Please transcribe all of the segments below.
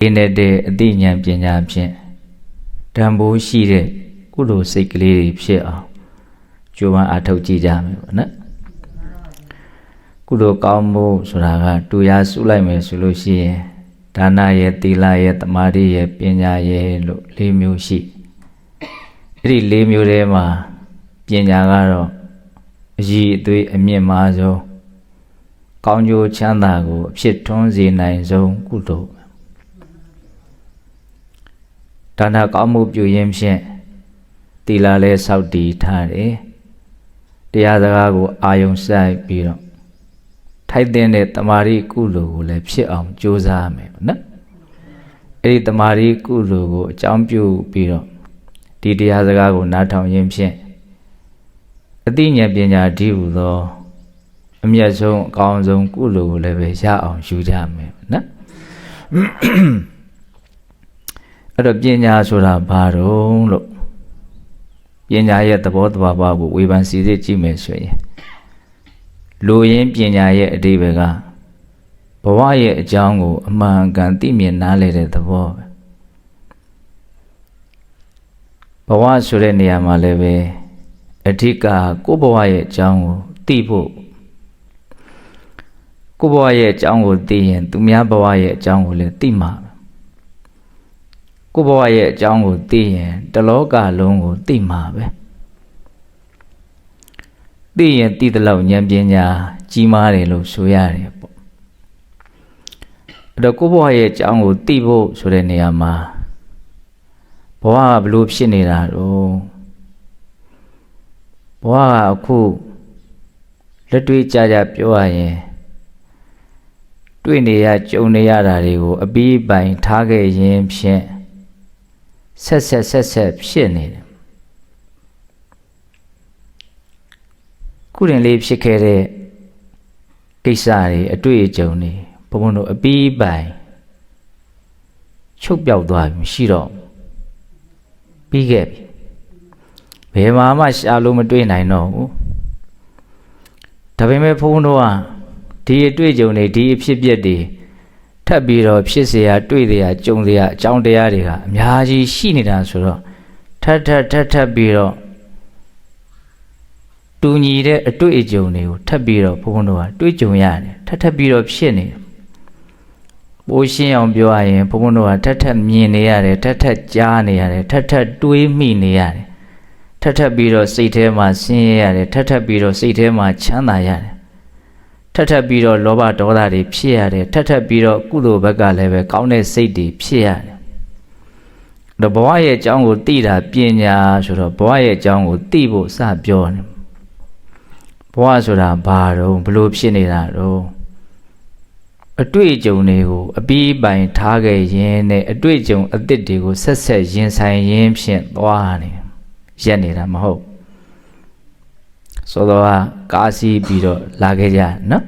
အင်းတဲ့အသိဉာဏ်ပညာဖြင့်တန်ဖိုးရှိတဲ့ကုသိုလ်စိတ်ကလေးတွေဖြစ်အောင်ကြိုးပမ်းအားထုတ်ကြည့်ကြမယ်ပေါ့နော်ကုသိုလ်ကောင်းမှုဆိုတာကတူရစုလိုက်မယ်ဆိုလို့ရှိရင်ဒါနရဲ့သီလရဲ့တမာတိရဲ့ပညာရဲ့လို့၄မျိုးရှိအဲ့ဒီ၄မျိုးထဲမှာပညာကတော့အည်အသွေးအမြင့်မားဆုံးကောင်းကျိုးချမ်းသာကိုအဖြစ်ထွန်းစေနိုင်ဆုံးကုသိုလ် ဒါနကောင်းမှုပြုရင်းဖြင့်သီလလည်းစောင့်တည်ထားတယ်တရားစကားကိုအာယုံစိုက်ပြီးတော့ထိုက်တဲ့တမာရီကုလိုကိုလည်းဖြစ်အောင်ကြိုးစားရမယ်နော်အဲ့ဒီတမာရီကုလိုကိုအကြောင်းပြုပြီးတော့ဒီတရားစကားကိုနားထောင်ရင်းဖြင့်အသိဉာဏ်ပညာဒီဟုသောအမျက်ဆုံးအကောင်းဆုံးကုလိုကိုလည်းပဲရအောင်ယူကြမယ်နော် အဲ့တော့ပညာဆိုတာဘာတော့လို့ပညာရဲ့သဘောတဘာဝကိုဝေဖန်စီစစ်ကြည့်မယ်ဆိုရင်လူရင်းပညာရဲ့အတိပ္ပယ်ကဘဝရဲ့အကြောင်းကိုအမှန်ကန်သိမြင်နားလည်တဲ့သဘောပဲဘဝဆိုတဲ့နေရာမှာလည်းပဲအဓိကကိုယ့်ဘဝရဲ့အကြောင်းကိုသိဖို့ကိုယ့်ဘဝရဲ့အကြောင်းကိုသိရင် သူများဘဝရဲ့အကြောင်းကိုလည်းသိမှာ ကိုယ့်ဘဝရဲ့အကြောင်းကိုသိရင်တလောကလုံးကိုသိမှာပဲသိရင်သိတဲ့လောက်ဉာဏ်ပညာကြီးမားတယ်လို့ဆိုရတယ်ပေါ့အဲ့တော့ကိုယ့်ဘဝရဲ့အကြောင်းကိုသိဖို့ဆိုတဲ့နေရာမှာဘဝကဘလို့ဖြစ်နေတာတော့ဘဝကအခုလက်တွေ့ကြကြပြောရရင်တွေ့နေရကြုံနေရတာတွေကိုအပြီးပိုင်ထားခဲ့ရင်ဖြင့် ဆက်ဆက်ဆက်ဆက်ဖြစ်နေတယ်ခုရင်လေးဖြစ်ခဲ့တဲ့ကိစ္စတွေအတွေ့အကြုံတွေဘုံဘုံတို့အပြီးပိုင်ချုပ်ပြောက်သွားပြီမရှိတော့ပြီးခဲ့ပြီဘယ်မှာမှရှာလို့မတွေ့နိုင်တော့ဘူးဒါပေမဲ့ဘုံဘုံတို့ကဒီအတွေ့အကြုံတွေဒီအဖြစ်အပျက်တွေ ထပ်ပြီးတော့ဖြစ်เสียတွေ့เสียကြုံเสียအကြောင်းတရားတွေကအများကြီးရှိနေတာဆိုတော့ထပ်ထပ်ထပ်ထပ်ပြီးတော့တူညီတဲ့အတွေ့အကြုံတွေကိုထပ်ပြီးတော့ဘုန်းဘုန်းတို့ကတွေ့ကြုံရတယ်ထပ်ထပ်ပြီးတော့ဖြစ်နေတယ်ပိုးရှင်းအောင်ပြောရရင်ဘုန်းဘုန်းတို့ကထပ်ထပ်မြင်နေရတယ်ထပ်ထပ်ကြားနေရတယ်ထပ်ထပ်တွေးမိနေရတယ်ထပ်ထပ်ပြီးတော့စိတ်ထဲမှာဆင်းရဲရတယ်ထပ်ထပ်ပြီးတော့စိတ်ထဲမှာချမ်းသာရတယ် ထပ်ထပ်ပြီးတော့လောဘဒေါသတွေဖြစ်ရတယ်ထပ်ထပ်ပြီးတော့ကုသိုလ်ဘက်ကလည်းပဲကောင်းတဲ့စိတ်တွေဖြစ်ရတယ်တော့ဘဝရဲ့အကြောင်းကိုသိတာပညာဆိုတော့ဘဝရဲ့အကြောင်းကိုသိဖို့စပြောတယ်ဘဝဆိုတာဘာတော့ဘလို့ဖြစ်နေတာတော့အတွေ့အကြုံတွေကိုအပြီးပိုင်ထားခဲ့ရင်နဲ့အတွေ့အကြုံအသစ်တွေကိုဆက်ဆက်ရင်ဆိုင်ရင်းဖြင့်သွားနေရက်နေတာမဟုတ် ဆိုတော့ကားစီးပြီးတော့လာခဲ့ကြနော်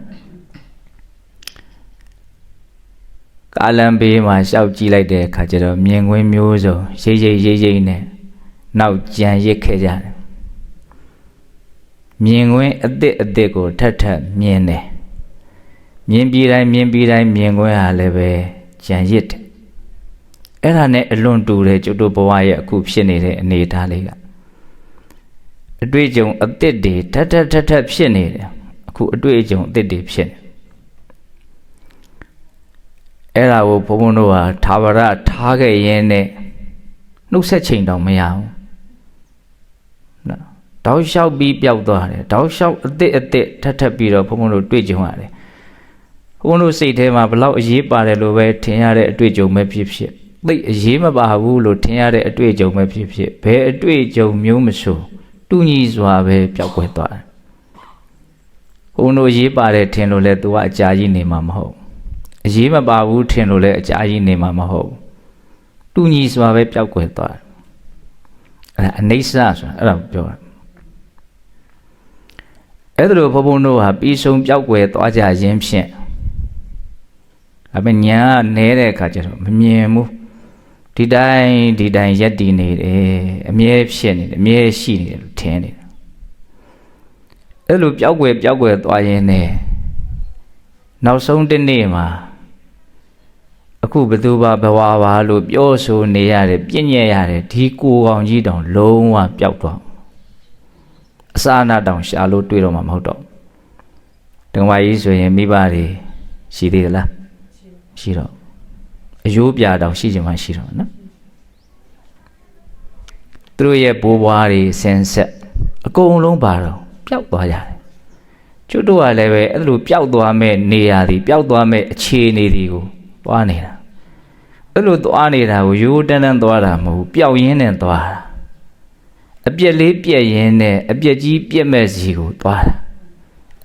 ကားလမ်းဘေးမှာရှောက်ကြည့်လိုက်တဲ့အခါကျတော့မြင်ကွင်းမျိုးစုံရိပ်ရိပ်ရိပ်ရိပ်နဲ့နောက်ကြံရစ်ခဲ့ကြတယ်မြင်ကွင်းအစ်စ်အစ်စ်ကိုထပ်ထပ်မြင်တယ်မြင်ပြီးတိုင်းမြင်ပြီးတိုင်းမြင်ကွင်းဟာလည်းပဲကြံရစ်တယ်အဲ့ဒါနဲ့အလွန်တူတယ်ကျွတ်တို့ဘဝရဲ့အခုဖြစ်နေတဲ့အနေအထားလေးက အတွေ့အကြုံအစ်စ်တွေထပ်ထပ်ထပ်ထပ်ဖြစ်နေတယ်အခုအတွေ့အကြုံအစ်စ်တွေဖြစ်နေအဲ့ဒါကိုဘုံဘုံတို့ဟာသာဝရထားခဲ့ရင်းနဲ့နှုတ်ဆက်ချိန်တောင်မရဘူးနော်တောက်လျှောက်ပြီးပျောက်သွားတယ်တောက်လျှောက်အစ်စ်အစ်စ်ထပ်ထပ်ပြီးတော့ဘုံဘုံတို့တွေ့ကြုံရတယ်ဘုံတို့စိတ်ထဲမှာဘလောက်အရေးပါတယ်လို့ပဲထင်ရတဲ့အတွေ့အကြုံပဲဖြစ်ဖြစ်သိအရေးမပါဘူးလို့ထင်ရတဲ့အတွေ့အကြုံပဲဖြစ်ဖြစ်ဘယ်အတွေ့အကြုံမျိုးမဆို တူညီစွာပဲပျောက်ကွယ်သွားတယ်ဘုံတို့ရေးပါတယ်ထင်လို့လဲ तू ကအကြာကြီးနေမှာမဟုတ်အရေးမပါဘူးထင်လို့လဲအကြာကြီးနေမှာမဟုတ်တူညီစွာပဲပျောက်ကွယ်သွားတယ်အဲ့ဒါအနေဆာဆိုတာအဲ့ဒါပြောတာအဲ့ဒါလိုဘုံဘုံတို့ဟာပြီးဆုံးပျောက်ကွယ်သွားကြခြင်းဖြင့်အမေညာနဲတဲ့အခါကျတော့မမြင်ဘူး ဒီတိုင်းဒီတိုင်းရက်တည်နေတယ်အမြဲဖြစ်နေတယ်အမြဲရှိနေတယ်လို့ထင်နေတယ်အဲ့လိုပျောက်ွယ်ပျောက်ွယ်သွားရင်းနဲ့နောက်ဆုံးတစ်နေ့မှာအခုဘသူပါဘဝပါလို့ပြောဆိုနေရတယ်ပြည့်ညက်ရတယ်ဒီကိုယ်ကောင်ကြီးတောင်လုံးဝပျောက်သွားအစာအနာတောင်ရှာလို့တွေ့တော့မှာမဟုတ်တော့တက္ကမကြီးဆိုရင်မိဘတွေရှိသေးသလားရှိတော့ အယိုးပြတောင်ရှိချင်မှရှိတော့နော်သူတို့ရဲ့ဘိုးဘွားတွေဆင်ဆက်အကုန်လုံးပါတော့ပျောက်သွားကြတယ်ကျွတ်တို့ကလည်းပဲအဲ့လိုပျောက်သွားမဲ့နေရာတွေပျောက်သွားမဲ့အခြေအနေတွေကိုသွားနေတာအဲ့လိုသွားနေတာကိုရိုးတန်းတန်းသွားတာမဟုတ်ဘူးပျောက်ရင်းနဲ့သွားတာအပြက်လေးပြက်ရင်းနဲ့အပြက်ကြီးပြက်မဲ့စီကိုသွားတာ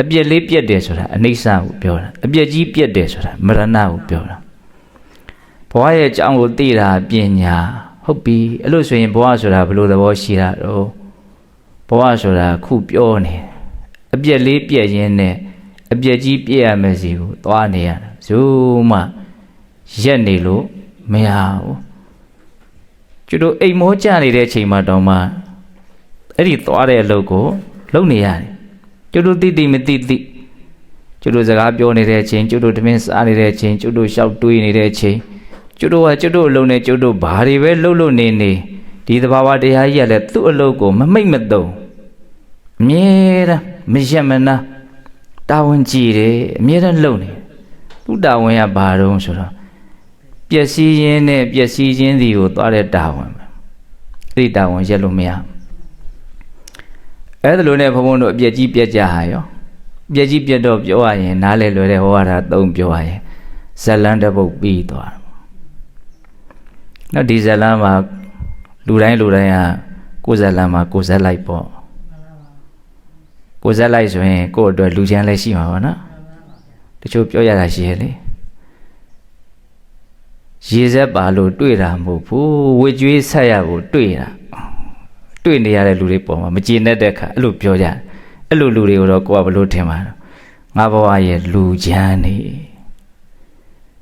အပြက်လေးပြက်တယ်ဆိုတာအနိစ္စကိုပြောတာအပြက်ကြီးပြက်တယ်ဆိုတာမရဏကိုပြောတာ ဘဝရဲ့အကြောင်းကိုသိတာပညာဟုတ်ပြီအဲ့လိုဆိုရင်ဘဝဆိုတာဘယ်လိုသဘောရှိတာတော့ဘဝဆိုတာခုပြောနေတယ်အပြက်လေးပြက်ရင်းနဲ့အပြက်ကြီးပြက်ရမယ်စီကိုသွားနေရတာဇိုးမှရက်နေလို့မရဘူးကျတို့အိမ်မောကြနေတဲ့အချိန်မှာတောင်မှအဲ့ဒီသွားတဲ့အလုပ်ကိုလုပ်နေရတယ်ကျတို့တိတိမတိတိကျတို့စကားပြောနေတဲ့အချိန်ကျတို့တမင်စားနေတဲ့အချိန်ကျတို့ရှောက်တွေးနေတဲ့အချိန် ကျတို့ကကျတို့အလုံးနဲ့ကျတို့ဘာတွေပဲလှုပ်လို့နေနေဒီသဘာဝတရားကြီးကလည်းသူ့အလုပ်ကိုမမိတ်မသုံးအမြဲတမ်းမရက်မနာတာဝန်ကြည့်တယ်အမြဲတမ်းလှုပ်နေသူ့တာဝန်ကဘာတုံးဆိုတော့ပျက်စီးရင်းနဲ့ပျက်စီးခြင်းစီကိုသွားတဲ့တာဝန်ပဲအဲ့ဒီတာဝန်ရက်လို့မရဘူးအဲ့ဒါလိုနဲ့ဘုံဘုံတို့အပြက်ကြီးပြက်ကြဟာရောပြက်ကြီးပြက်တော့ပြောရရင်နားလေလွယ်တဲ့ဟောရတာသုံးပြောရရင်ဇလန်းတစ်ပုတ်ပြီးသွားတယ် နော်ဒီဇလန်းမှာလူတိုင်းလူတိုင်းကကိုယ်ဇလန်းမှာကိုယ်ဇက်လိုက်ပေါ့ကိုယ်ဇက်လိုက်ဆိုရင်ကိုယ့်အတွက်လူချမ်းလည်းရှိမှာပါနော်တချို့ပြောရတာရှိရဲ့လေရေဆက်ပါလို့တွေ့တာမဟုတ်ဘူးဝေကျွေးဆက်ရဖို့တွေ့တာတွေ့နေရတဲ့လူတွေပေါ်မှာမကျေနပ်တဲ့အခါအဲ့လိုပြောကြတယ်အဲ့လိုလူတွေကိုတော့ကိုကဘလို့ထင်ပါတော့ငါဘဝရဲ့လူချမ်းနေ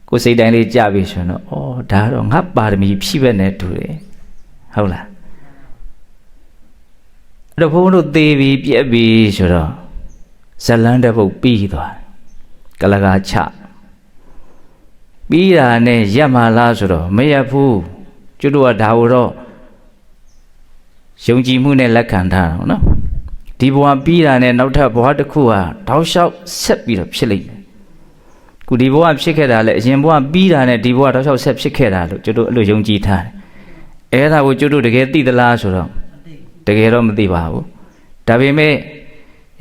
ကိုစိတ်တိုင်းလေးကြပြီဆိုရင်တော့အော်ဒါတော့ငါပါရမီဖြည့်ဘက်နဲ့တူတယ်ဟုတ်လားအဲ့တော့ဘုန်းတို့သေပြီပြက်ပြီဆိုတော့ဇလန်းတဲ့ပုတ်ပြီးသွားတယ်ကလကာချပြီးတာနဲ့ရက်မှလားဆိုတော့မရက်ဘူးကျွတ်တို့ကဒါကိုတော့ယုံကြည်မှုနဲ့လက်ခံထားတာနော်ဒီဘဝပြီးတာနဲ့နောက်ထပ်ဘဝတစ်ခုဟာတောက်လျှောက်ဆက်ပြီးတော့ဖြစ်လိမ့်မယ် ခုဒီဘဝဖြစ်ခဲ့တာလေအရင်ဘဝပြီးတာနဲ့ဒီဘဝတောက်လျှောက်ဆက်ဖြစ်ခဲ့တာလို့ကျွတ်တို့အဲ့လိုယုံကြည်ထားတယ်အဲ့ဒါကိုကျွတ်တို့တကယ်သိသလားဆိုတော့တကယ်တော့မသိပါဘူးဒါပေမဲ့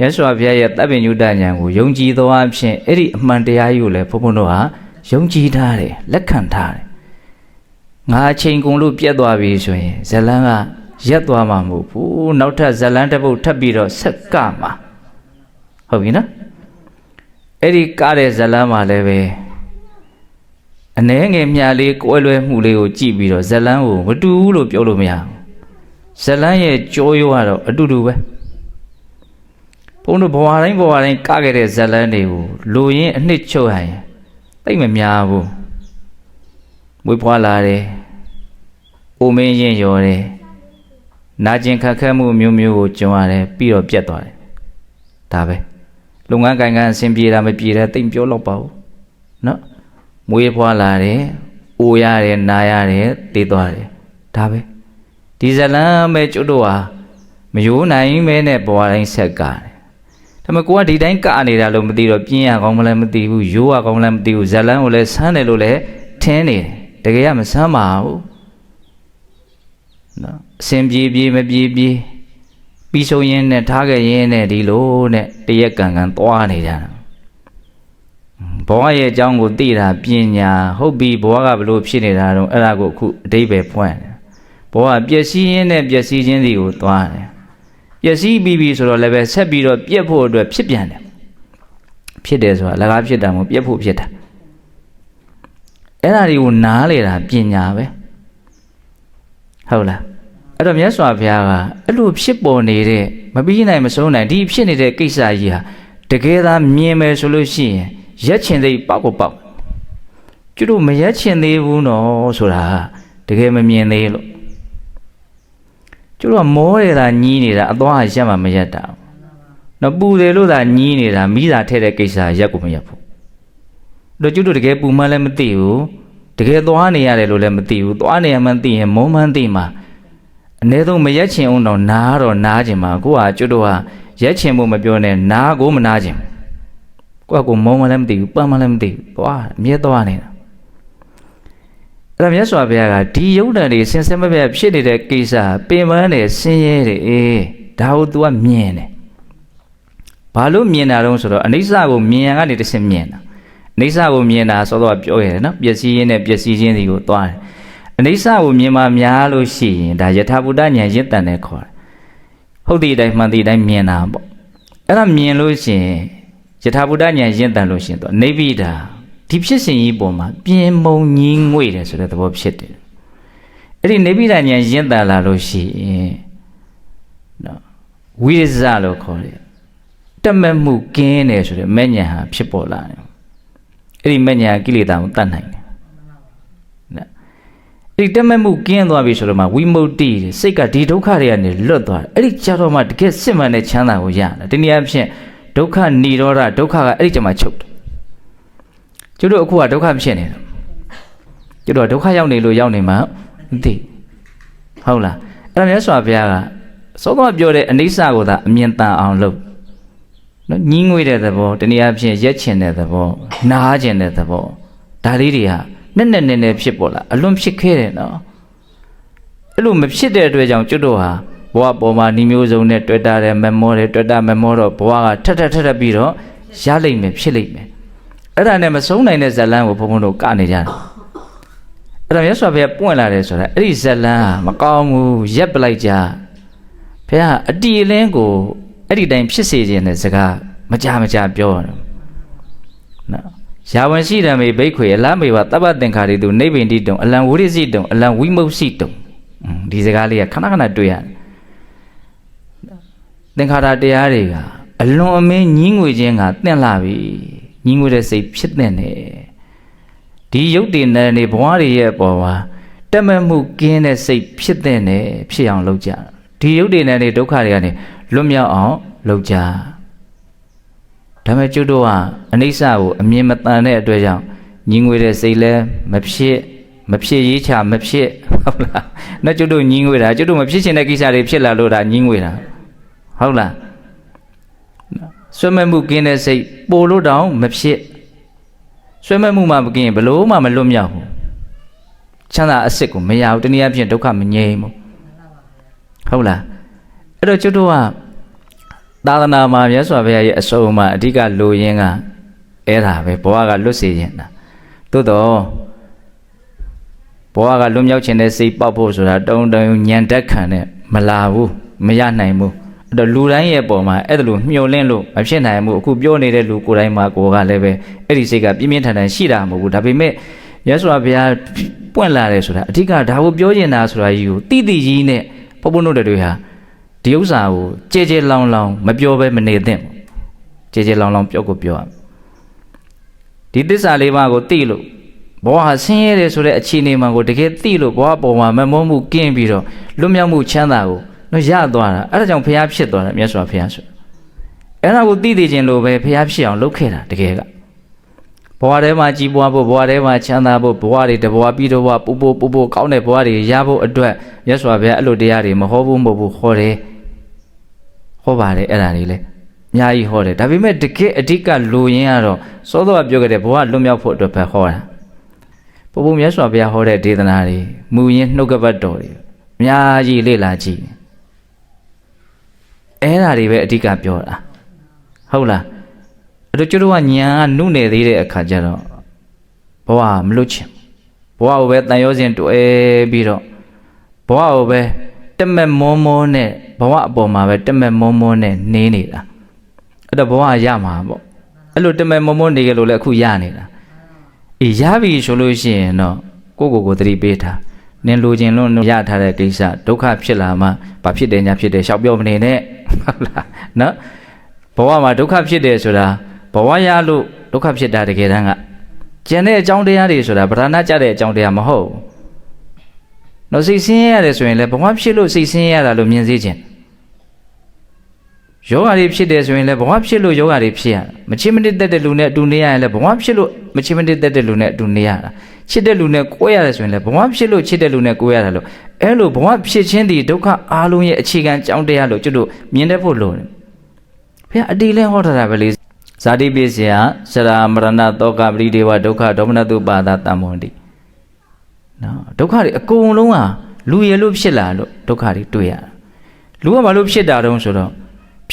ရသော်ဘုရားရဲ့တပ်ပင်ညုတဉာဏ်ကိုယုံကြည်သောအဖြစ်အဲ့ဒီအမှန်တရားကြီးကိုလည်းဘုန်းဘုန်းတို့ဟာယုံကြည်ထားတယ်လက်ခံထားတယ်ငါအချိန်ကုန်လို့ပြတ်သွားပြီဆိုရင်ဇလန်းကရက်သွားမှာမဟုတ်ဘူးနောက်ထပ်ဇလန်းတစ်ပုတ်ထပ်ပြီးတော့ဆက်ကမှာဟုတ်ပြီနော် အဲ့ဒီကားတဲ့ဇလန်းမှာလည်းပဲအနှဲငယ်မြလေးကွဲလွဲမှုလေးကိုကြည့်ပြီးတော့ဇလန်းကိုမတူဘူးလို့ပြောလို့မရဘူးဇလန်းရဲ့ကြောရိုးကတော့အတူတူပဲဘုန်းတို့ဘဝတိုင်းဘဝတိုင်းကခဲ့တဲ့ဇလန်းတွေကိုလူရင်းအနှစ်ချုပ်ရရင်တိတ်မများဘူးမွေးဖွားလာတယ်အိုမင်းရင်ရော်တယ်နာကျင်ခက်ခဲမှုမျိုးမျိုးကိုကြုံရတယ်ပြီးတော့ပြတ်သွားတယ်ဒါပဲ လုပ်ငန်းကိုင်ကအဆင်ပြေတာမပြေတာတိတ်ပြောတော့ပါဘူးနော်မွေးဖွားလာတယ်အိုရတယ်နာရတယ်တည်သွားတယ်ဒါပဲဒီဇလန်းပဲကျွတ်တော့ဟာမယိုးနိုင်မဲနဲ့ဘဝတိုင်းဆက်ကားတယ်ဒါပေမဲ့ကိုကဒီတိုင်းကနေတာလို့မသိတော့ပြင်းရကောင်းမလဲမသိဘူးရိုးရကောင်းမလဲမသိဘူးဇလန်းကိုလည်းဆန်းတယ်လို့လည်းထင်းနေတယ်တကယ်ကမဆန်းပါဘူးနော်အစဉ်ပြေပြေမပြေပြေ ပြီးဆုံးရင်းနဲ့ထားခဲ့ရင်းနဲ့ဒီလိုနဲ့တရက်ကံကံသွားနေကြတာဘဝရဲ့အကြောင်းကိုသိတာပညာဟုတ်ပြီဘဝကဘလို့ဖြစ်နေတာတော့အဲ့ဒါကိုအခုအတိပ္ပယ်ဖွင့်တယ်ဘဝပျက်စီးရင်းနဲ့ပျက်စီးခြင်းစီကိုသွားတယ်ပျက်စီးပြီးပြီဆိုတော့လည်းပဲဆက်ပြီးတော့ပြက်ဖို့အတွက်ဖြစ်ပြန်တယ်ဖြစ်တယ်ဆိုတာလကားဖြစ်တာမဟုတ်ပြက်ဖို့ဖြစ်တာအဲ့ဒါတွေကိုနားလေတာပညာပဲဟုတ်လား အဲ့တော့မြတ်စွာဘုရားကအဲ့လိုဖြစ်ပေါ်နေတဲ့မပြီးနိုင်မဆုံးနိုင်ဒီဖြစ်နေတဲ့ကိစ္စကြီးဟာတကယ်သာမြင်မယ်ဆိုလို့ရှိရင်ရက်ချင်သိပေါက်ကိုပေါက်ကျတို့မရက်ချင်သေးဘူးနော်ဆိုတာတကယ်မမြင်သေးလို့ကျတို့ကမောနေတာညီးနေတာအသွားရက်မှမရက်တာနော်ပူတယ်လို့သာညီးနေတာမိသာထဲတဲ့ကိစ္စရက်ကိုမရက်ဘူးတော့ကျတို့တကယ်ပူမှလည်းမသိဘူးတကယ်သွားနေရတယ်လို့လည်းမသိဘူးသွားနေရမှန်းသိရင်မုံမှန်းသိမှာ အ ਨੇ ဆုံးမရက်ချင်အောင်တော့နားတော့နားချင်မှာကိုကကျွတ်တော့ဟာရက်ချင်ဖို့မပြောနဲ့နားကိုမနားချင်ကိုကကိုမုံမှလည်းမသိဘူးပန်းမှလည်းမသိဘူးသွားအမြဲသွားနေတာအဲ့ဒါမြတ်စွာဘုရားကဒီယုတ်တန်တွေဆင်ဆင်မပြတ်ဖြစ်နေတဲ့ကိစ္စပင်ပန်းတယ်ဆင်းရဲတယ်အေးဒါကို तू ကမြင်တယ်ဘာလို့မြင်တာတုံးဆိုတော့အနိစ္စကိုမြင်ရန်ကနေတစ်ဆင့်မြင်တာအနိစ္စကိုမြင်တာဆိုတော့ပြောရတယ်နော်ပျက်စီးရင်းနဲ့ပျက်စီးခြင်းစီကိုသွားတယ် အနိစ္စကိုမြင်မှများလို့ရှိရင်ဒါယထာဘုဒ္ဓဉာဏ်ရင့်တန်တဲ့ခေါ်တယ်ဟုတ်တဲ့အတိုင်းမှန်တဲ့အတိုင်းမြင်တာပေါ့အဲ့ဒါမြင်လို့ရှိရင်ယထာဘုဒ္ဓဉာဏ်ရင့်တန်လို့ရှိရင်တော့နေဗိဒာဒီဖြစ်စဉ်ကြီးပေါ်မှာပြင်းမုံကြီးငွေ့တယ်ဆိုတဲ့သဘောဖြစ်တယ်အဲ့ဒီနေဗိဒာဉာဏ်ရင့်တန်လာလို့ရှိရင်နော်ဝိရဇလို့ခေါ်တယ်တက်မဲ့မှုကင်းတယ်ဆိုတဲ့မဲ့ညာဟာဖြစ်ပေါ်လာတယ်အဲ့ဒီမဲ့ညာကိလေသာကိုတတ်နိုင်တယ်နော် အဲ့ဒီတက်မဲ့မှုကင်းသွားပြီဆိုတော့မှဝိမု ക്തി တဲ့စိတ်ကဒီဒုက္ခတွေကနေလွတ်သွားတယ်အဲ့ဒီကြတော့မှတကယ်စစ်မှန်တဲ့ချမ်းသာကိုရတယ်ဒီနည်းအားဖြင့်ဒုက္ခនិရောဓဒုက္ခကအဲ့ဒီကြမှာချုပ်တယ်ကျတို့အခုကဒုက္ခဖြစ်နေတယ်ကျတို့ကဒုက္ခရောက်နေလို့ရောက်နေမှမသိဟုတ်လားအဲ့ဒါမြတ်စွာဘုရားကစောစောပြောတဲ့အနိစ္စကိုသာအမြင်တန်အောင်လုပ်နော်ညင်းငွေတဲ့သဘောတနည်းအားဖြင့်ရက်ချင်တဲ့သဘောနားချင်တဲ့သဘောဒါလေးတွေဟာ နဲ့နဲ့နဲ့နဲ့ဖြစ်ပေါ်လာအလွန်ဖြစ်ခဲ့တယ်နော်အဲ့လိုမဖြစ်တဲ့အတွက်ကြောင့်ကျွတ်တို့ဟာဘဝပေါ်မှာနှီးမျိုးစုံနဲ့တွေ့တာတယ်မမောတယ်တွေ့တာမမောတော့ဘဝကထက်ထက်ထက်ထက်ပြီးတော့ရလိမ့်မယ်ဖြစ်လိမ့်မယ်အဲ့ဒါနဲ့မဆုံးနိုင်တဲ့ဇလန်းကိုဘုံဘုံတို့ကနေကြတယ်အဲ့ဒါမြတ်စွာဘုရားပွင့်လာတယ်ဆိုတာအဲ့ဒီဇလန်းဟာမကောင်းဘူးရက်ပလိုက်ကြဘုရားအတီအလင်းကိုအဲ့ဒီတိုင်းဖြစ်စေခြင်းတဲ့စကားမကြမကြပြောတယ်နော် ယာဝန်ရှိတံမေဘိက္ခွေအလမေဝတပ္ပသင်္ခါရိတုနိဗ္ဗိန္တိတုံအလံဝိရိစိတုံအလံဝိမု ക്തി တုံอืมဒီစကားလေးကခဏခဏတွေ့ရတယ်သင်္ခါရတရားတွေကအလွန်အမင်းညင်းငွေခြင်းကတင့်လာပြီညင်းငွေတဲ့စိတ်ဖြစ်တဲ့နေဒီယုတ်တည်နေနေဘဝတွေရဲ့အပေါ်မှာတက်မဲ့မှုကင်းတဲ့စိတ်ဖြစ်တဲ့နေဖြစ်အောင်လုပ်ကြဒီယုတ်တည်နေနေဒုက္ခတွေကနေလွတ်မြောက်အောင်လုပ်ကြ ဒါပေမဲ့ကျွတ်တို့ကအနိစ္စကိုအမြင်မတန်တဲ့အတွက်ကြောင့်ညီငွေတဲ့စိတ်လဲမဖြစ်မဖြစ်ရေးချမဖြစ်ဟုတ်လား။နော်ကျွတ်တို့ညီငွေတာကျွတ်တို့မဖြစ်ချင်တဲ့ကိစ္စတွေဖြစ်လာလို့ဒါညီငွေတာဟုတ်လား။ဆွဲမဲ့မှုကင်းတဲ့စိတ်ပို့လို့တောင်မဖြစ်ဆွဲမဲ့မှုမှမကင်းရင်ဘလို့မှမလွတ်မြောက်ဘူး။ချမ်းသာအစ်စ်ကိုမရဘူးတနည်းအားဖြင့်ဒုက္ခမငြိမ်းဘူး။ဟုတ်လား။အဲ့တော့ကျွတ်တို့က သာသနာမှာမြတ်စွာဘုရားရဲ့အဆုံးအမအဓိကလိုရင်းကအဲ့ဒါပဲဘဝကလွတ်စေခြင်းတာသို့တော့ဘဝကလွတ်မြောက်ခြင်းတဲ့စိတ်ပေါက်ဖို့ဆိုတာတုံတုံညံတက်ခံနဲ့မလာဘူးမရနိုင်ဘူးအဲ့တော့လူတိုင်းရဲ့ပုံမှာအဲ့ဒါလိုမျှော်လင့်လို့မဖြစ်နိုင်ဘူးအခုပြောနေတဲ့လူကိုယ်တိုင်းမှာကိုယ်ကလည်းပဲအဲ့ဒီစိတ်ကပြင်းပြင်းထန်ထန်ရှိတာမဟုတ်ဘူးဒါပေမဲ့မြတ်စွာဘုရားပွင့်လာတယ်ဆိုတာအဓိကဒါကိုပြောကျင်တာဆိုတာကြီးကိုတိတိကြီးနဲ့ဘုဘုံတို့တွေဟာ ဒီဥစ္စာကိုကြဲကြဲလောင်လောင်မပြောဘဲမနေသင့်ဘူးကြဲကြဲလောင်လောင်ပြောကိုပြောရမယ်ဒီသစ္စာလေးပါးကိုသိလို့ဘဝဆင်းရဲတယ်ဆိုတဲ့အခြေအနေမှကိုတကယ်သိလို့ဘဝပေါ်မှာမမောမှုကင်းပြီးတော့လွတ်မြောက်မှုချမ်းသာကိုတော့ရသွားတာအဲ့ဒါကြောင့်ဖះဖြစ်သွားတယ်မြတ်စွာဘုရားဆိုအဲ့ဒါကိုသိသိခြင်းလို့ပဲဖះဖြစ်အောင်လုပ်ခဲ့တာတကယ်ကဘဝထဲမှာကြီးပွားဖို့ဘဝထဲမှာချမ်းသာဖို့ဘဝတွေတဘဝပြီးတော့ဘဝပူပူပူပူကောင်းတဲ့ဘဝတွေရဖို့အတွက်မြတ်စွာဘုရားအဲ့လိုတရားတွေမဟောဘူးမဟုတ်ဘူးဟောတယ် ဟောပါတယ်အဲ့ဒါတွေလေအများကြီးဟောတယ်ဒါပေမဲ့တကယ်အဓိကလိုရင်းကတော့စောစောကပြောခဲ့တဲ့ဘဝလွတ်မြောက်ဖို့အတွက်ပဲဟောတာဘုဘုမြတ်စွာဘုရားဟောတဲ့ဒေသနာတွေမူရင်းနှုတ်ကပတ်တော်တွေအများကြီးလေ့လာကြည့်အဲ့ဒါတွေပဲအဓိကပြောတာဟုတ်လားအဲ့တော့ကျွတ်တို့ကညာကနုနယ်သေးတဲ့အခါကျတော့ဘဝမလွတ်ချင်ဘဝကိုပဲတန်ရောစဉ်တွဲပြီးတော့ဘဝကိုပဲတက်မဲ့မောမောနဲ့ ဘဝအပေါ်မှာပဲတက်မဲ့မောမောနဲ့နေနေတာအဲ့တော့ဘဝရမှာပေါ့အဲ့လိုတက်မဲ့မောမောနေကြလို့လည်းအခုရနေတာအေးရပြီဆိုလို့ရှိရင်တော့ကိုကိုကိုသတိပေးထားနင်လိုချင်လို့ရထားတဲ့ကိစ္စဒုက္ခဖြစ်လာမှဘာဖြစ်တယ်ညာဖြစ်တယ်ရှောက်ပြောမနေနဲ့ဟုတ်လားနော်ဘဝမှာဒုက္ခဖြစ်တယ်ဆိုတာဘဝရလို့ဒုက္ခဖြစ်တာတကယ်တမ်းကကျန်တဲ့အကြောင်းတရားတွေဆိုတာဗရဏကြတဲ့အကြောင်းတရားမဟုတ်ဘူး တော့စိတ်ဆင်းရဲရတယ်ဆိုရင်လည်းဘဝဖြစ်လို့စိတ်ဆင်းရဲရတာလို့မြင်စေခြင်းယောဂါတွေဖြစ်တယ်ဆိုရင်လည်းဘဝဖြစ်လို့ယောဂါတွေဖြစ်ရတာမချစ်မနစ်သက်တဲ့လူနဲ့အတူနေရရင်လည်းဘဝဖြစ်လို့မချစ်မနစ်သက်တဲ့လူနဲ့အတူနေရတာချစ်တဲ့လူနဲ့ကိုယ်ရတယ်ဆိုရင်လည်းဘဝဖြစ်လို့ချစ်တဲ့လူနဲ့ကိုယ်ရတာလို့အဲ့လိုဘဝဖြစ်ခြင်းဒီဒုက္ခအားလုံးရဲ့အခြေခံကြောင်းတရားလို့ကျွတ်တို့မြင်တတ်ဖို့လိုတယ်ဘုရားအတီးလဲဟောထားတာပဲလေဇာတိပိစယစရာမရဏတောကပရိဒေဝဒုက္ခဒေါမနတုပါဒတမ္မောတိ နော်ဒုက္ခတွေအကုန်လုံးဟာလူရလို့ဖြစ်လာလို့ဒုက္ခတွေတွေ့ရတာလူကဘာလို့ဖြစ်တာတုံးဆိုတော့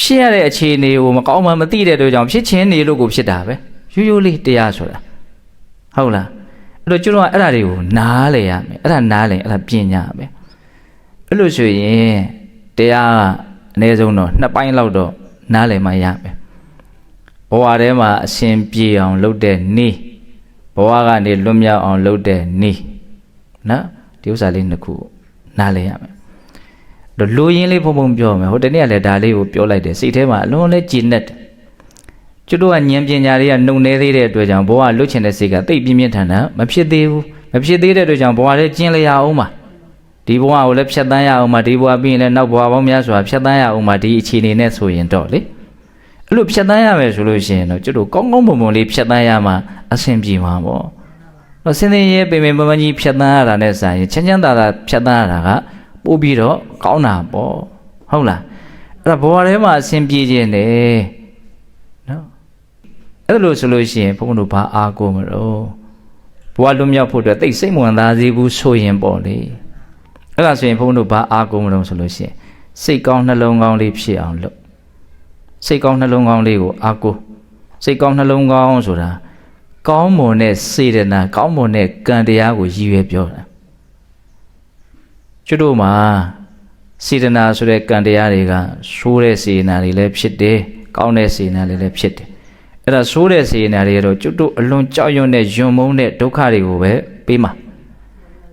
ဖြစ်ရတဲ့အခြေအနေကိုမကောင်းမှမသိတဲ့အတွက်ကြောင့်ဖြစ်ချင်းနေလို့ကိုဖြစ်တာပဲရိုးရိုးလေးတရားဆိုတာဟုတ်လားအဲ့တော့ကျွန်တော်ကအဲ့ဒါတွေကိုနားလေရမယ်အဲ့ဒါနားလေအဲ့ဒါပညာပဲအဲ့လိုဆိုရင်တရားကအနည်းဆုံးတော့နှစ်ပိုင်းလောက်တော့နားလေမှရမယ်ဘဝထဲမှာအရှင်ပြေအောင် လုပ်တဲ့နေဘဝကနေလွတ်မြောက်အောင်လုပ်တဲ့နေ နော်ဒီဥစ္စာလေးနှစ်ခုနားလေရမယ်တော့လူရင်းလေးဖုံဖုံပြောမယ်ဟိုတနေ့ကလည်းဒါလေးကိုပြောလိုက်တယ်စိတ်ထဲမှာအလုံးလဲကြည်နဲ့တယ်ကျွတ်တို့ကဉာဏ်ပညာတွေကနှုံနေသေးတဲ့အတွက်ကြောင့်ဘဝလွတ်ချင်တဲ့စိတ်ကတိတ်ပြင်းပြင်းထန်ထန်မဖြစ်သေးဘူးမဖြစ်သေးတဲ့အတွက်ကြောင့်ဘဝလေးကျင်းလျာအောင်ပါဒီဘဝကိုလည်းဖြတ်တန်းရအောင်ပါဒီဘဝပြီးရင်လည်းနောက်ဘဝပေါင်းများစွာဖြတ်တန်းရအောင်ပါဒီအခြေအနေနဲ့ဆိုရင်တော့လေအဲ့လိုဖြတ်တန်းရမယ်ဆိုလို့ရှိရင်တော့ကျွတ်တို့ကောင်းကောင်းမွန်မွန်လေးဖြတ်တန်းရမှာအဆင်ပြေမှာပေါ့ တော့စင်းစင်းရဲပေပေမမကြီးဖြတ်တန်းရတာနဲ့ဆိုင်ရင်ချမ်းချမ်းသာသာဖြတ်တန်းရတာကပို့ပြီးတော့ကောင်းတာပေါ့ဟုတ်လားအဲ့ဒါဘဝထဲမှာအဆင်ပြေခြင်းတယ်နော်အဲ့လိုဆိုလို့ရှိရင်ဘုန်းဘုန်းတို့ဘာအားကိုးမလို့ဘဝလွတ်မြောက်ဖို့အတွက်သိစိတ်ဝင်စားစေဘူးဆိုရင်ပေါ့လေအဲ့ဒါဆိုရင်ဘုန်းဘုန်းတို့ဘာအားကိုးမလို့ဆိုလို့ရှိရင်စိတ်ကောင်းနှလုံးကောင်းလေးဖြစ်အောင်လုပ်စိတ်ကောင်းနှလုံးကောင်းလေးကိုအားကိုးစိတ်ကောင်းနှလုံးကောင်းဆိုတာ ကောင်းမွန်တဲ့စေတနာကောင်းမွန်တဲ့ကံတရားကိုရည်ရွယ်ပြောတာကျွတ်တို့မှာစေတနာဆိုတဲ့ကံတရားတွေကဆိုးတဲ့စေတနာတွေလည်းဖြစ်တယ်ကောင်းတဲ့စေတနာတွေလည်းဖြစ်တယ်အဲ့ဒါဆိုးတဲ့စေတနာတွေကတော့ကျွတ်တို့အလွန်ကြောက်ရွံ့တဲ့ယွံမုန်းတဲ့ဒုက္ခတွေကိုပဲပေးမှာ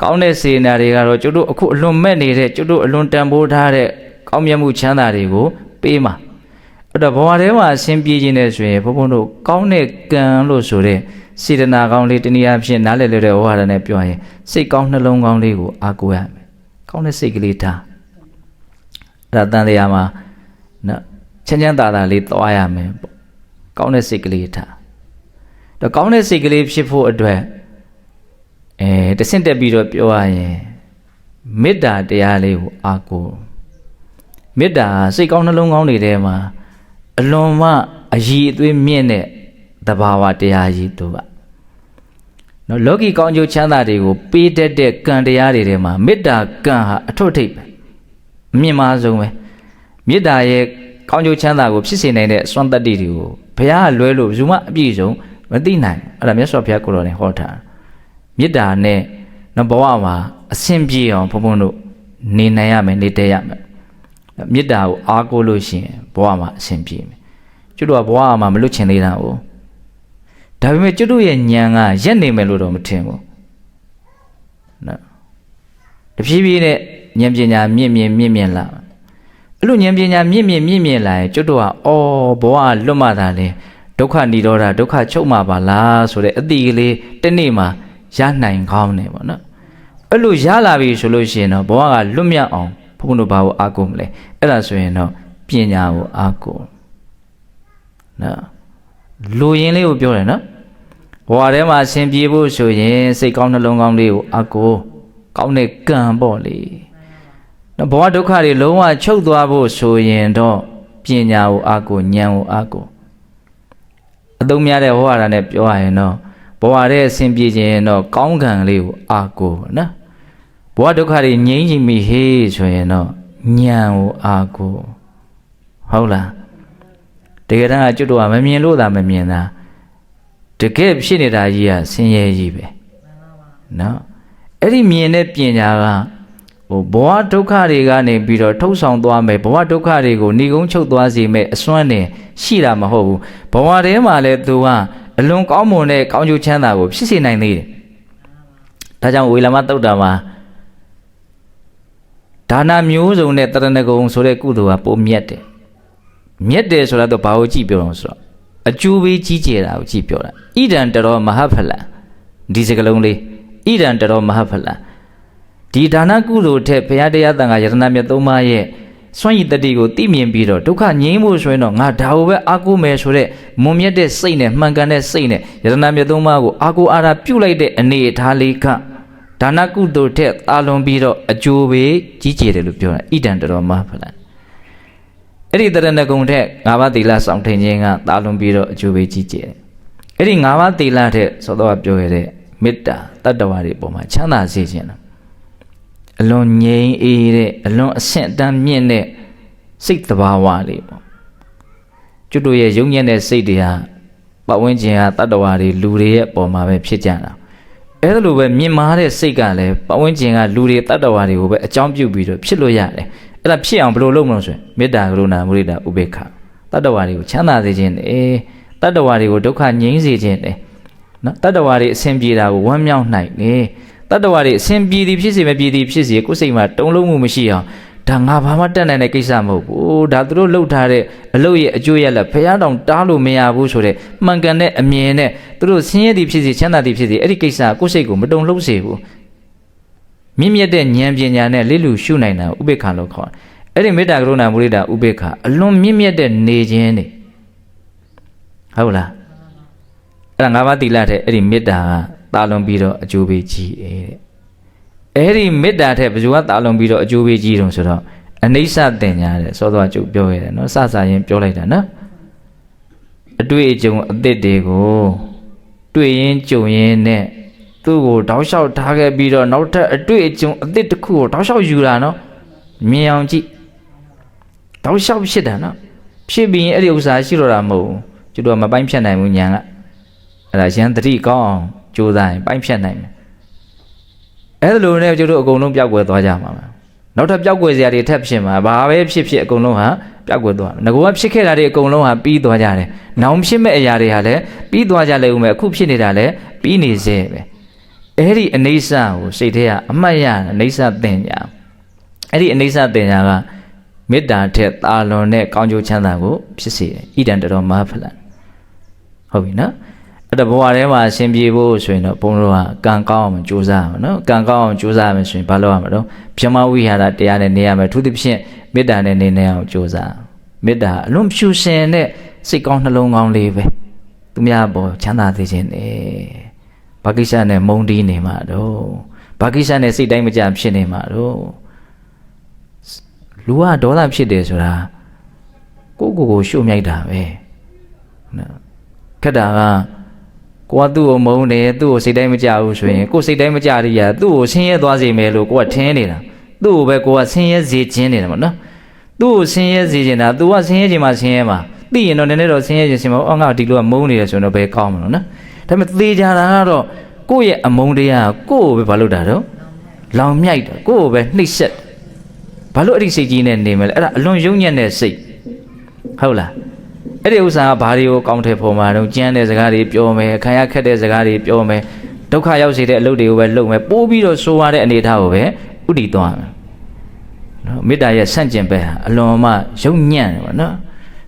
ကောင်းတဲ့စေတနာတွေကတော့ကျွတ်တို့အခုအလွန်မဲ့နေတဲ့ကျွတ်တို့အလွန်တန်ဖိုးထားတဲ့ကောင်းမြတ်မှုချမ်းသာတွေကိုပေးမှာ အဲ့တော့ဘဝထဲမှာအရှင်ပြေးခြင်းနဲ့ဆိုရင်ဘုန်းဘုန်းတို့ကောင်းတဲ့ကံလို့ဆိုတဲ့စေတနာကောင်းလေးတနည်းအားဖြင့်နားလည်လို့တဲ့ဝါဒနဲ့ပြောရင်စိတ်ကောင်းနှလုံးကောင်းလေးကိုအားကိုးရမယ်ကောင်းတဲ့စိတ်ကလေးထားအဲ့ဒါတန်တရားမှာနော်ချမ်းချမ်းသာသာလေးသွားရမယ်ပေါ့ကောင်းတဲ့စိတ်ကလေးထားတော့ကောင်းတဲ့စိတ်ကလေးဖြစ်ဖို့အတွက်အဲတဆင့်တက်ပြီးတော့ပြောရရင်မေတ္တာတရားလေးကိုအားကိုးမေတ္တာစိတ်ကောင်းနှလုံးကောင်းတွေထဲမှာ အလွန်မှအည်အသွေးမြင့်တဲ့တဘာဝတရားကြီးတို့ကနော်လောကီကောင်းကျိုးချမ်းသာတွေကိုပေးတတ်တဲ့ကံတရားတွေထဲမှာမေတ္တာကံဟာအထွတ်ထိပ်ပဲအမြင့်မားဆုံးပဲမေတ္တာရဲ့ကောင်းကျိုးချမ်းသာကိုဖြစ်စေနိုင်တဲ့စွမ်းတတ္တိတွေကိုဘုရားကလွဲလို့ဘယ်သူမှအပြည့်စုံမသိနိုင်အဲ့ဒါမြတ်စွာဘုရားကိုယ်တော်နဲ့ဟောထားမေတ္တာနဲ့နော်ဘဝမှာအဆင်ပြေအောင်ဘုံဘုံတို့နေနိုင်ရမယ်နေတတ်ရမယ် မေတ္တာကိုအားကိုးလို့ရှိရင်ဘဝမှာအဆင်ပြေမယ်ကျွတ်တို့ကဘဝမှာမလွတ်ချင်သေးတာကိုဒါပေမဲ့ကျွတ်တို့ရဲ့ညံကရက်နေမယ်လို့တော့မထင်ဘူးနော်တဖြည်းဖြည်းနဲ့ဉာဏ်ပညာမြင့်မြင့်မြင့်မြင့်လာအဲ့လိုဉာဏ်ပညာမြင့်မြင့်မြင့်မြင့်လာရင်ကျွတ်တို့ကအော်ဘဝလွတ်မှသာလေဒုက္ခនិရောဓဒုက္ခချုပ်မှာပါလားဆိုတဲ့အတိကလေးတစ်နေ့မှာရနိုင်ကောင်းတယ်ပေါ့နော်အဲ့လိုရလာပြီဆိုလို့ရှိရင်တော့ဘဝကလွတ်မြောက်အောင် ဘုန်းဘုန်းတို့ဘာကိုအားကိုးမလဲအဲ့ဒါဆိုရင်တော့ပညာကိုအားကိုးနော်လူရင်းလေးကိုပြောတယ်နော်ဘဝထဲမှာအရှင်ပြေဖို့ဆိုရင်စိတ်ကောင်းနှလုံးကောင်းလေးကိုအားကိုးကောင်းတဲ့ကံပေါ့လေနော်ဘဝဒုက္ခတွေလုံးဝချုပ်သွားဖို့ဆိုရင်တော့ပညာကိုအားကိုးဉာဏ်ကိုအားကိုးအသုံးများတဲ့ဟောရတာနဲ့ပြောရရင်တော့ဘဝထဲအရှင်ပြေခြင်းတော့ကောင်းကံလေးကိုအားကိုးနော် ဘဝဒုက္ခတွေငြိမ်းချင်ပြီဟေးဆိုရင်တော့ဉာဏ်ကိုအားကိုးဟုတ်လားတကယ်တမ်းကကျွတ်တော့မမြင်လို့သာမမြင်တာတကယ်ဖြစ်နေတာကြီးကဆင်းရဲကြီးပဲနော်အဲ့ဒီမြင်တဲ့ပညာကဟိုဘဝဒုက္ခတွေကနေပြီးတော့ထုတ်ဆောင်သွားမယ်ဘဝဒုက္ခတွေကိုဏီကုန်းချုပ်သွားစေမယ်အစွမ်းနဲ့ရှိတာမဟုတ်ဘူးဘဝထဲမှာလည်းသူကအလွန်ကောင်းမွန်တဲ့ကောင်းကျိုးချမ်းသာကိုဖြစ်စေနိုင်သေးတယ်ဒါကြောင့်ဝေလမတုတ်တာမှာ ဒါနမျိုးစုံနဲ့တရဏဂုံဆိုတဲ့ကုသိုလ်ကပုံမြတ်တယ်မြတ်တယ်ဆိုတာတော့ဘာကိုကြည့်ပြောတော့ဆိုတော့အကျိုးပေးကြီးကျယ်တာကိုကြည့်ပြောတာဣဒံတရောမဟဖလံဒီစကလုံးလေးဣဒံတရောမဟဖလံဒီဒါနကုသိုလ်ထက်ဘုရားတရားတန်ခါယတနာမြတ်သုံးပါးရဲ့စွန့်ရည်တတိကိုသိမြင်ပြီးတော့ဒုက္ခငြိမ်းဖို့ဆိုရင်တော့ငါဒါကိုပဲအားကိုးမယ်ဆိုတဲ့မွန်မြတ်တဲ့စိတ်နဲ့မှန်ကန်တဲ့စိတ်နဲ့ယတနာမြတ်သုံးပါးကိုအားကိုးအားထားပြုလိုက်တဲ့အနေအထားလေးက ဒါနကုသိုလ်ထက်အာလွန်ပြီးတော့အကျိုးပဲကြီးကျယ်တယ်လို့ပြောတာဣဒံတတော်မဖလန်အဲ့ဒီတရဏဂုံထက်၅ပါးသီလဆောင်ထင်ခြင်းကအာလွန်ပြီးတော့အကျိုးပဲကြီးကျယ်တယ်အဲ့ဒီ၅ပါးသီလထက်သောတော်ကပြောရတဲ့မေတ္တာတတ္တဝါတွေပေါ်မှာချမ်းသာစေခြင်းလားအလွန်ငြိမ်းအေးတဲ့အလွန်အဆင့်အတန်းမြင့်တဲ့စိတ်တဘာဝလေးပေါ့ကျွတ်တို့ရဲ့ယုံညံ့တဲ့စိတ်တွေဟာပတ်ဝန်းကျင်ဟာတတ္တဝါတွေလူတွေရဲ့ပေါ်မှာပဲဖြစ်ကြတာ အဲ့ဒါလိုပဲမြင်မာတဲ့စိတ်ကလည်းပတ်ဝန်းကျင်ကလူတွေတတ္တဝါတွေကိုပဲအကြောင်းပြုပြီးတော့ဖြစ်လို့ရတယ်အဲ့ဒါဖြစ်အောင်ဘယ်လိုလုပ်မလို့ဆိုရင်မေတ္တာကရုဏာမုဒိတာဥပေက္ခတတ္တဝါတွေကိုချမ်းသာစေခြင်းနဲ့တတ္တဝါတွေကိုဒုက္ခငြိမ်းစေခြင်းနဲ့နော်တတ္တဝါတွေအဆင်ပြေတာကိုဝမ်းမြောက်နိုင်နေတတ္တဝါတွေအစဉ်ပြေသည်ဖြစ်စေမပြေသည်ဖြစ်စေကိုယ်စိတ်မှာတုံ့လုံးမှုမရှိအောင် ဒါငါဘာမှတက်နိုင်တဲ့ကိစ္စမဟုတ်ဘူးဒါသူတို့လှုပ်ထားတဲ့အလုပ်ရဲ့အကျိုးရလက်ဖះတောင်တားလို့မရဘူးဆိုတဲ့မှန်ကန်တဲ့အမြင်နဲ့သူတို့ဆင်းရဲသည်ဖြစ်စေချမ်းသာသည်ဖြစ်စေအဲ့ဒီကိစ္စကိုယ်စိတ်ကိုမတုံလှုပ်စေဘူးမြင့်မြတ်တဲ့ဉာဏ်ပညာနဲ့လိလူရှုနိုင်တာဥပေက္ခလို့ခေါ်တယ်အဲ့ဒီမေတ္တာကရုဏာမုဒိတာဥပေက္ခအလွန်မြင့်မြတ်တဲ့နေခြင်းနေဟုတ်လားအဲ့ဒါငါးပါးသီလတဲ့အဲ့ဒီမေတ္တာကတာလွန်ပြီးတော့အကျိုးပေးကြီးတယ်တဲ့ အဲ့ဒီမေတ္တာထက်ဘယ်သူကတာလွန်ပြီးတော့အကျိုးပေးကြီးတုံဆိုတော့အနိစ္စတင်ညာတဲ့စောစောကျုပ်ပြောရတယ်နော်စစရင်ပြောလိုက်တာနော်အတွေ့အကြုံအသစ်တွေကိုတွေ့ရင်ကြုံရင်နဲ့သူ့ကိုတောက်လျှောက်ထားခဲ့ပြီးတော့နောက်ထပ်အတွေ့အကြုံအသစ်တစ်ခုကိုတောက်လျှောက်ယူလာနော်မြင်အောင်ကြည့်တောက်လျှောက်ဖြစ်တာနော်ဖြစ်ပြီးရင်အဲ့ဒီဥစ္စာရှိတော့တာမဟုတ်ဘူးကျွတ်တော့မပိုင်းဖြတ်နိုင်ဘူးညာကအဲ့ဒါရန်တတိကောင်းအောင်ကြိုးစားရင်ပိုင်းဖြတ်နိုင်မယ် အဲ့ဒါလိုနဲ့ကျတို့အကုန်လုံးပျောက်ကွယ်သွားကြမှာပါနောက်ထပ်ပျောက်ကွယ်စရာတွေထပ်ဖြစ်မှာဘာပဲဖြစ်ဖြစ်အကုန်လုံးဟာပျောက်ကွယ်သွားမယ်ငကောကဖြစ်ခဲ့တာတွေအကုန်လုံးဟာပြီးသွားကြတယ်နောင်ဖြစ်မဲ့အရာတွေဟာလည်းပြီးသွားကြလိမ့်ဦးမယ်အခုဖြစ်နေတာလည်းပြီးနေစေပဲအဲ့ဒီအနေဆာကိုစိတ်ထဲကအမှတ်ရအနေဆာသင်ညာအဲ့ဒီအနေဆာသင်ညာကမေတ္တာထက်သာလွန်တဲ့ကောင်းကျိုးချမ်းသာကိုဖြစ်စေတယ်ဣဒံတတော်မဟာဖလန်ဟုတ်ပြီနော် အဲ့တော့ဘဝထဲမှာအရှင်ပြေဖို့ဆိုရင်တော့ဘုန်းတော်ကကံကောင်းအောင်ကြိုးစားရမယ်နော်ကံကောင်းအောင်ကြိုးစားရမယ်ဆိုရင်ဘာလုပ်ရမလဲတော့ပြမဝိဟာရတရားနဲ့နေရမယ်သူသဖြင့်မေတ္တာနဲ့နေနေအောင်ကြိုးစားမေတ္တာအလွန်ဖြူရှင်တဲ့စိတ်ကောင်းနှလုံးကောင်းလေးပဲသူများပေါ်ချမ်းသာစေခြင်းနဲ့ဘာကိစ္စနဲ့မုန်းတီးနေမှာတော့ဘာကိစ္စနဲ့စိတ်တိုင်းမကြဖြစ်နေမှာတော့လူကဒေါသဖြစ်တယ်ဆိုတာကိုကိုကိုရှုမြိုက်တာပဲနော်ခက်တာက ကိုကသူ့ကိုမုန်းတယ်သူ့ကိုစိတ်တိုင်းမကြဘူးဆိုရင်ကိုယ်စိတ်တိုင်းမကြရရသူ့ကိုဆင်းရဲသွားစေမယ်လို့ကိုကထင်းနေတာသူ့ကိုပဲကိုကဆင်းရဲစေခြင်းနေတာပေါ့နော်သူ့ကိုဆင်းရဲစေခြင်းတာ तू ကဆင်းရဲခြင်းမှာဆင်းရဲမှာသိရင်တော့နည်းနည်းတော့ဆင်းရဲခြင်းရှင်မအော်ငါဒီလိုကမုန်းနေတယ်ဆိုရင်တော့ဘယ်ကောင်းမလို့နော်ဒါပေမဲ့သေချာတာကတော့ကိုယ့်ရဲ့အမုန်းတရားကိုယ့်ကိုပဲဘာလို့တာတော့လောင်မြိုက်တာကိုယ့်ကိုပဲနှိပ်စက်ဘာလို့အဲ့ဒီစိတ်ကြီးနဲ့နေမလဲအဲ့ဒါအလွန်ယုံညံ့တဲ့စိတ်ဟုတ်လား အဲ့ဒီဥစ္စာကဘာတွေကိုကောင်းတယ်ပေါ်မှာတော့ကြမ်းတဲ့စကားတွေပြောမယ်ခံရခက်တဲ့စကားတွေပြောမယ်ဒုက္ခရောက်စေတဲ့အလုပ်တွေကိုပဲလုပ်မယ်ပိုးပြီးတော့ဆိုးရတဲ့အနေအထားကိုပဲဥတည်သွားမယ်နော်မေတ္တာရဲ့ဆန့်ကျင်ဘက်ဟာအလွန်မှယုံညံ့တယ်ပေါ့နော်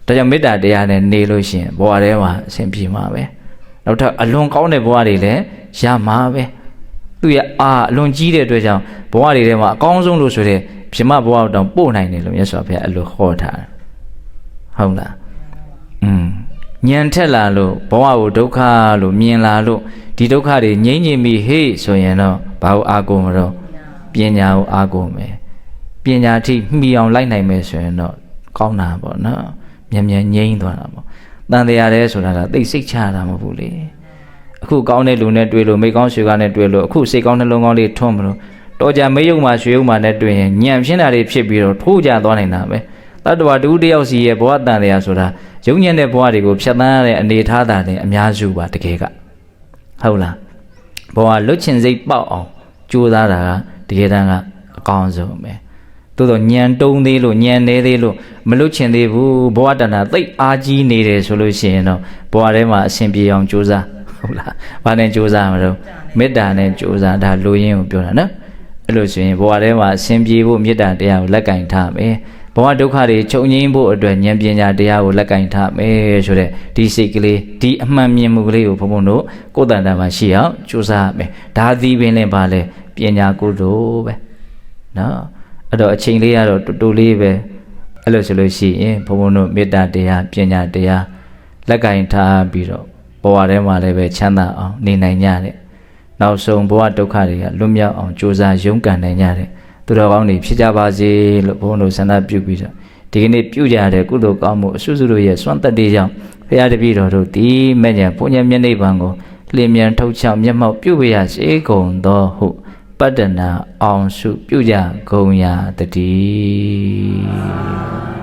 ဒါကြောင့်မေတ္တာတရားနဲ့နေလို့ရှိရင်ဘဝထဲမှာအဆင်ပြေမှာပဲနောက်ထပ်အလွန်ကောင်းတဲ့ဘဝတွေလည်းရမှာပဲသူရဲ့အာအလွန်ကြီးတဲ့အတွက်ကြောင့်ဘဝတွေထဲမှာအကောင်းဆုံးလို့ဆိုတဲ့ပြမဘဝတောင်ပို့နိုင်တယ်လို့မြတ်စွာဘုရားအဲ့လိုဟောထားတယ်ဟုတ်လားอืม ညံထက်လာလို့ဘဝကိုဒုက္ခလို့မြင်လာလို့ဒီဒုက္ခတွေငြိမ့်ငြိမ့်ပြီးဟေ့ဆိုရင်တော့ဘာကိုအာကိုမတော့ပညာကိုအာကိုမယ်ပညာထိမှီအောင်လိုက်နိုင်မယ်ဆိုရင်တော့ကောင်းတာပေါ့နော်မြန်မြန်ငြိမ့်သွားတာပေါ့တန်တရားတဲ့ဆိုတာကသိစိတ်ချတာမဟုတ်ဘူးလေအခုကောင်းတဲ့လူနဲ့တွေ့လို့မိကောင်းရွှေကားနဲ့တွေ့လို့အခုစိတ်ကောင်းနှလုံးကောင်းလေးထွန်းမလို့တော်ကြမေးယုံမှာရွှေယုံမှာနဲ့တွေ့ရင်ညံဖြစ်တာတွေဖြစ်ပြီးတော့ထိုးကြသွားနိုင်တာပဲ တတ္တဝါတူတယောက်စီရဲ့ဘဝတန်တရားဆိုတာယုံညံ့တဲ့ဘဝတွေကိုဖြတ်သန်းရတဲ့အနေထားတာနဲ့အများစုပါတကယ်ကဟုတ်လားဘဝလွတ်ချင်စိတ်ပေါက်အောင်ကြိုးစားတာကတကယ်တမ်းကအကောင်းဆုံးပဲသို့တော့ညံတုံးသေးလို့ညံနေသေးလို့မလွတ်ချင်သေးဘူးဘဝတဏ္ဍာသိပ်အားကြီးနေတယ်ဆိုလို့ရှိရင်တော့ဘဝထဲမှာအစဉ်ပြေအောင်ကြိုးစားဟုတ်လားဘာနဲ့ကြိုးစားမလို့မေတ္တာနဲ့ကြိုးစားဒါလူရင်းကိုပြောတာနော်အဲ့လိုဆိုရင်ဘဝထဲမှာအစဉ်ပြေဖို့မေတ္တာတရားကိုလက်ကင်ထားမယ် ဘဝဒုက္ခတွေချုပ်ငြိမ်းဖို့အတွက်ဉာဏ်ပညာတရားကိုလက်ကင်ထားမယ်ဆိုတဲ့ဒီစိတ်ကလေးဒီအမှန်မြင်မှုကလေးကိုဘုံဘုံတို့ကိုယ်တန်တာမှာရှိအောင်ကြိုးစားမယ်ဒါသည်ပင်လည်းပါလေပညာကုသိုလ်ပဲနော်အဲ့တော့အချိန်လေးကတော့တူတူလေးပဲအဲ့လိုဆိုလို့ရှိရင်ဘုန်းဘုန်းတို့မေတ္တာတရားပညာတရားလက်ကင်ထားပြီးတော့ဘဝထဲမှာလည်းပဲချမ်းသာအောင်နေနိုင်ကြတယ်နောက်ဆုံးဘဝဒုက္ခတွေကလွတ်မြောက်အောင်ကြိုးစားရုန်းကန်နိုင်ကြတယ် သူတော်ကောင်းတွေဖြစ်ကြပါစေလို့ဘုန်းဘုန်းတို့ဆန္ဒပြုပြီးတော့ဒီကနေ့ပြုကြတဲ့ကုသိုလ်ကောင်းမှုအစွစုတို့ရဲ့စွမ်းသက်တွေကြောင့်ဘုရားတပည့်တော်တို့ဒီမဲ့ညာဘုညာမျက်နှိပ်ပံကိုလင်းမြန်ထုတ်ချောင်မျက်မှောက်ပြုပြရစေကုန်သောဟုပတ္တနာအောင်စုပြုကြဂုံရာတည်း